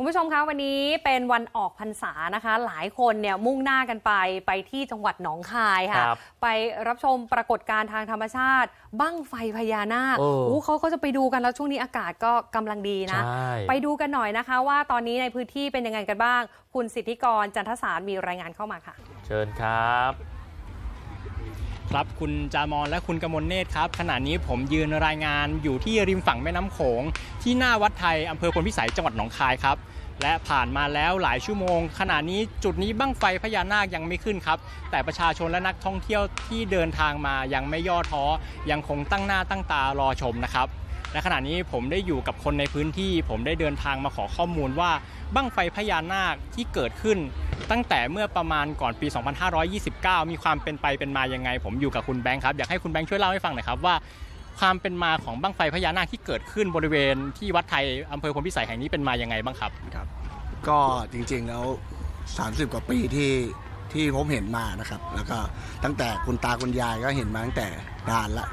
คุณผู้ชมคะวันนี้เป็นวันออกพรรษานะคะ หลายคนเนี่ยมุ่งหน้ากันไปไปที่จังหวัดหนองคายค่ะ ครับไปรับชมปรากฏการณ์ทางธรรมชาติ บั้งไฟพญานาคเออโอ้เขาก็จะไปดูกันแล้วช่วงนี้อากาศก็กำลังดีนะ ใช่ไปดูกันหน่อยนะคะ ว่าตอนนี้ในพื้นที่เป็นยังไงกันบ้าง คุณสิทธิกรจันทสารมีรายงานเข้ามาค่ะ เชิญครับ ครับคุณจามอนและคุณกมลเนตรครับขณะนี้ผมยืนรายงานอยู่ที่ริมฝั่งแม่น้ำโขง ที่หน้าวัดไทยอำเภอพลพิสัยจังหวัดหนองคายครับ และผ่านมาแล้วหลายชั่วโมง ขณะนี้จุดนี้บั้งไฟพญานาคยังไม่ขึ้นครับ แต่ประชาชนและนักท่องเที่ยวที่เดินทางมายังไม่ย่อท้อยังคงตั้งหน้าตั้งตารอชมนะครับ และขณะนี้ผมได้อยู่กับคนในพื้นที่ ผมได้เดินทางมาขอข้อมูลว่าบั้งไฟพญานาคที่เกิดขึ้น ตั้งแต่เมื่อประมาณก่อนปี 2529 มีความเป็นไปเป็นมายังไง ผมอยู่กับคุณแบงค์ครับอยากให้คุณแบงค์ช่วยเล่าให้ฟังหน่อยครับว่า ความเป็นมาของบั้งไฟพญานาคที่เกิดขึ้นบริเวณที่วัดไทยอำเภอพลพิสัยแห่งนี้เป็นมายังไงบ้างครับครับ ก็จริงๆแล้ว 30 กว่าปีที่ที่ผมเห็นมานะครับ แล้วก็ตั้งแต่คุณตาคุณยายก็เห็นมาตั้งแต่นานละ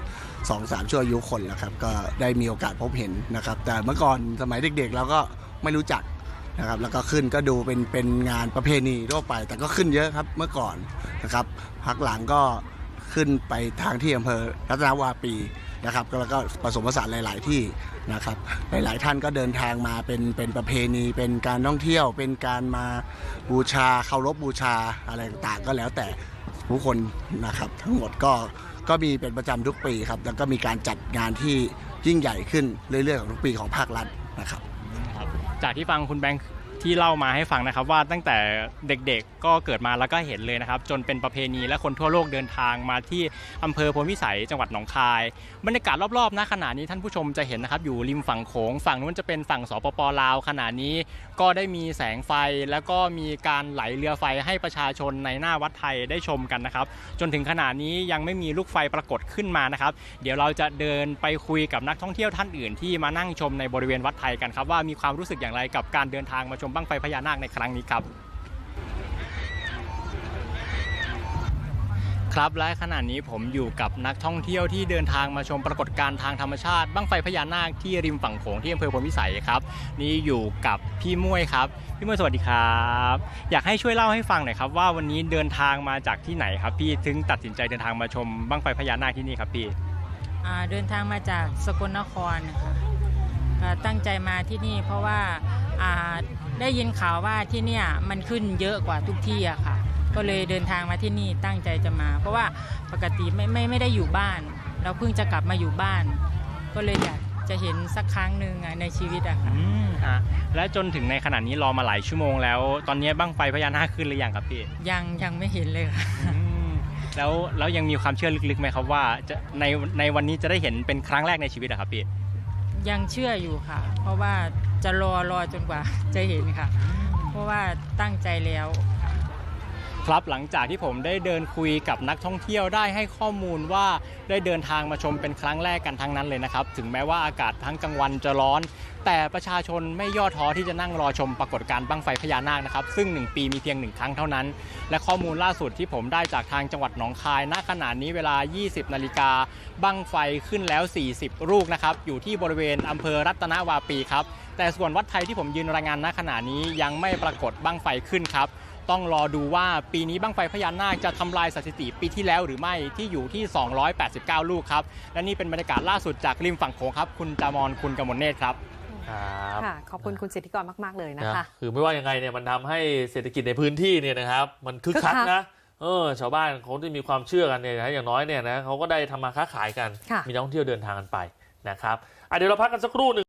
สองสามชั่วอายุคนแล้วครับ ก็ได้มีโอกาสพบเห็นนะครับ แต่เมื่อก่อนสมัยเด็กๆ เราก็ไม่รู้จักนะครับ แล้วก็ขึ้นก็ดูเป็นเป็นงานประเพณีทั่วไป แต่ก็ขึ้นเยอะครับเมื่อก่อนนะครับพักหลังก็ขึ้นไปทางที่อำเภอรัตนวาปีนะครับแล้วก็ผสมผสานหลาย ๆ ที่นะครับหลาย ๆ ท่านก็เดินทางมาเป็นเป็นประเพณี เป็นการท่องเที่ยว เป็นการมาบูชาเคารพบูชาอะไรต่างๆ ก็แล้วแต่ ผู้คนนะครับ ทั้งหมดก็ก็มีเป็นประจำทุกปีครับ แล้วก็มีการจัดงานที่ยิ่งใหญ่ขึ้นเรื่อยๆของทุกปีของภาครัฐนะครับ จากที่ฟังคุณแบงค์ ที่เล่ามาให้ฟังนะครับว่าตั้งแต่เด็กๆก็เกิดมาแล้วก็เห็นเลยนะครับ จนเป็นประเพณีและคนทั่วโลกเดินทางมาที่อำเภอพลพิสัยจังหวัดหนองคายบรรยากาศรอบๆณขณะนี้ท่านผู้ชมจะเห็นนะครับอยู่ริมฝั่งโขงฝั่งนู้นจะเป็นฝั่งสปปลาวขณะนี้ก็ได้มีแสงไฟแล้วก็มีการไหลเรือไฟให้ประชาชนในหน้าวัดไทยได้ชมกันนะครับ จนถึงขณะนี้ยังไม่มีลูกไฟปรากฏขึ้นมานะครับ เดี๋ยวเราจะเดินไปคุยกับนักท่องเที่ยวท่านอื่น ที่มานั่งชมในบริเวณวัดไทยกันครับว่ามีความรู้สึกอย่างไรกับการเดินทางมาชมบั้งไฟพญานาคในครั้งนี้ครับ ครับและขณะนี้ผมอยู่กับนักท่องเที่ยวที่เดินทางมาชมปรากฏการณ์ทางธรรมชาติบั้งไฟพญานาคที่ริมฝั่งโขงที่อำเภอพลพิสัยครับ นี่อยู่กับพี่มุ้ยครับ พี่มุ้ยสวัสดีครับ อยากให้ช่วยเล่าให้ฟังหน่อยครับ ว่าวันนี้เดินทางมาจากที่ไหนครับ พี่ถึงตัดสินใจเดินทางมาชมบั้งไฟพญานาคที่นี่ครับพี่อ่าเดินทางมาจากสกลนครค่ะก็ตั้งใจมาที่นี่เพราะว่าอ่า ได้ยินข่าวว่าที่เนี่ยมันขึ้นเยอะกว่าทุกที่อะค่ะ ก็เลยเดินทางมาที่นี่ตั้งใจจะมา เพราะว่าปกติไม่ไม่ไม่ได้อยู่บ้าน เราเพิ่งจะกลับมาอยู่บ้าน ก็เลยอยากจะเห็นสักครั้งหนึ่งอะในชีวิตอะค่ะ อืมฮะและจนถึงในขณะนี้รอมาหลายชั่วโมงแล้ว ตอนนี้บั้งไฟพญานาคขึ้นหรือยังครับพี่ยังยังไม่เห็นเลยค่ะ อืมแล้วแล้วยังมีความเชื่อลึกๆไหมครับว่าจะในในวันนี้จะได้เห็นเป็นครั้งแรกในชีวิตอะครับพี่ ยังเชื่ออยู่ค่ะ เพราะว่า จะรอรอจนกว่าจะเห็นค่ะ เพราะว่าตั้งใจแล้วครับหลังจากที่ผมได้เดินคุยกับนักท่องเที่ยวได้ให้ข้อมูลว่าได้เดินทางมาชมเป็นครั้งแรกกันทั้งนั้นเลยนะครับ ถึงแม้ว่าอากาศทั้งกลางวันจะร้อน แต่ประชาชนไม่ย่อท้อที่จะนั่งรอชมปรากฏการณ์บั้งไฟพญานาคนะครับ ซึ่ง 1 ปีมีเพียงหนึ่งครั้งเท่านั้น และข้อมูลล่าสุดที่ผมได้จากทางจังหวัดหนองคายณขณะนี้เวลา 20 นาฬิกาบั้งไฟขึ้นแล้ว 40 ลูกนะครับอยู่ที่บริเวณอำเภอรัตนวาปีครับ แต่ส่วนวัดไทยที่ผมยืนรายงานณขณะนี้ยังไม่ปรากฏบั้งไฟขึ้นครับต้องรอดูว่าปีนี้บั้งไฟพญานาคจะทำลายสถิติปีที่แล้วหรือไม่ที่อยู่ที่ 289 ลูกครับ และนี่เป็นบรรยากาศล่าสุดจากริมฝั่งโขงครับ คุณจามอนคุณกมลเนตรครับครับค่ะขอบคุณคุณสิทธิกรมาก ๆ เลยนะนะคะ คือไม่ว่ายังไงเนี่ยมันทำให้เศรษฐกิจในพื้นที่เนี่ยนะครับ มันคึกคักคึกคักนะเออชาวบ้านเขาที่มีความเชื่อกันเนี่ยนะอย่างน้อยเนี่ยนะเขาก็ได้ทำมาค้าขายกันค่ะมีนักท่องเที่ยวเดินทางกันไปนะครับอะเดี๋ยวเราพักกันสักครู่หนึ่ง